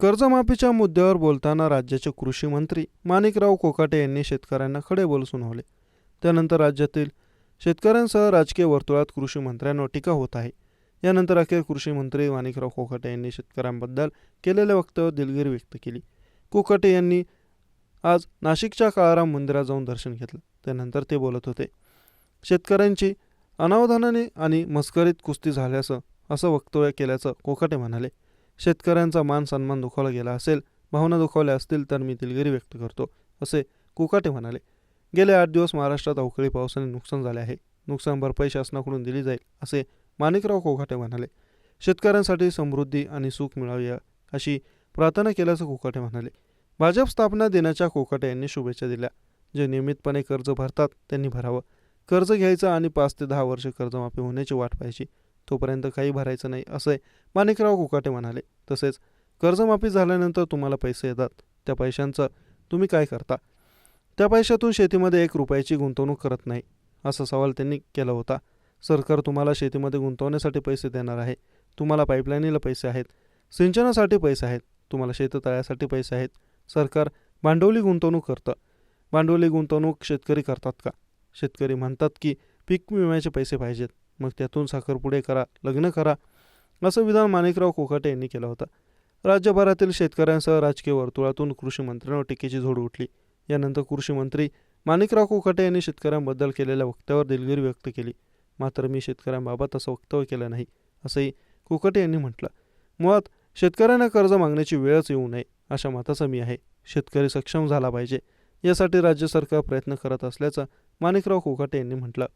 कर्जमाफीच्या मुद्द्यावर बोलताना राज्याचे कृषी मंत्री माणिकराव कोकाटे यांनी शेतकऱ्यांना खडे बोल सुनावले. त्यानंतर राज्यातील शेतकऱ्यांसह राजकीय वर्तुळात कृषी मंत्र्यांवर टीका होत आहे. यानंतर अखेर कृषी मंत्री माणिकराव कोकाटे यांनी शेतकऱ्यांबद्दल केलेले वक्तव्य दिलगिरी व्यक्त केली. कोकाटे यांनी आज नाशिकच्या काळाराम मंदिरात जाऊन दर्शन घेतलं. त्यानंतर ते बोलत होते शेतकऱ्यांची अनावधानाने आणि मस्करीत कुस्ती झाल्याचं असं वक्तव्य केल्याचं कोकाटे म्हणाले. शेतकऱ्यांचा मान सन्मान दुखावला गेला असेल भावना दुखावल्या असतील तर मी दिलगिरी व्यक्त करतो असे कोकाटे म्हणाले. गेले आठ दिवस महाराष्ट्रात अवकाळी पावसाने नुकसान झाले आहे. नुकसान भरपाई शासनाकडून दिली जाईल असे माणिकराव कोकाटे म्हणाले. शेतकऱ्यांसाठी समृद्धी आणि सुख मिळावी या- अशी प्रार्थना केल्याचं कोकाटे म्हणाले. भाजप स्थापना दिनाच्या कोकाटे यांनी शुभेच्छा दिल्या. जे नियमितपणे कर्ज भरतात त्यांनी भरावं. कर्ज घ्यायचं आणि पाच ते दहा वर्ष कर्जमाफी होण्याची वाट पाहायची. तोपर्यंत काही भरायचं नाही असे माणिकराव कुकाटे म्हणाले. तसेच कर्जमाफी झाल्यानंतर तुम्हाला पैसे येतात. त्या पैशांचं तुम्ही काय करता? त्या पैशातून शेतीमध्ये एक रुपयाची गुंतवणूक करत नाही असा सवाल त्यांनी केला होता. सरकार तुम्हाला शेतीमध्ये गुंतवण्यासाठी पैसे देणार आहे. तुम्हाला पाईपलाईनीला पैसे आहेत. सिंचनासाठी पैसे आहेत. तुम्हाला शेततळ्यासाठी पैसे आहेत. सरकार भांडवली गुंतवणूक करतं. भांडवली गुंतवणूक शेतकरी करतात का? शेतकरी म्हणतात की पीक विम्याचे पैसे पाहिजेत. मग त्यातून साखरपुडे करा लग्न करा असं विधान माणिकराव कोकाटे यांनी केलं होतं. राज्यभरातील शेतकऱ्यांसह राजकीय वर्तुळातून कृषी मंत्र्यांवर टीकेची झोड उठली. यानंतर कृषी मंत्री माणिकराव कोकाटे यांनी शेतकऱ्यांबद्दल केलेल्या वक्त्यावर दिलगिरी व्यक्त केली. मात्र मी शेतकऱ्यांबाबत असं वक्तव्य केलं नाही असंही कोकाटे यांनी म्हटलं. मुळात शेतकऱ्यांना कर्ज मागण्याची वेळच येऊ नये अशा मताचा मी आहे. शेतकरी सक्षम झाला पाहिजे यासाठी राज्य सरकार प्रयत्न करत असल्याचं माणिकराव कोकाटे यांनी म्हटलं.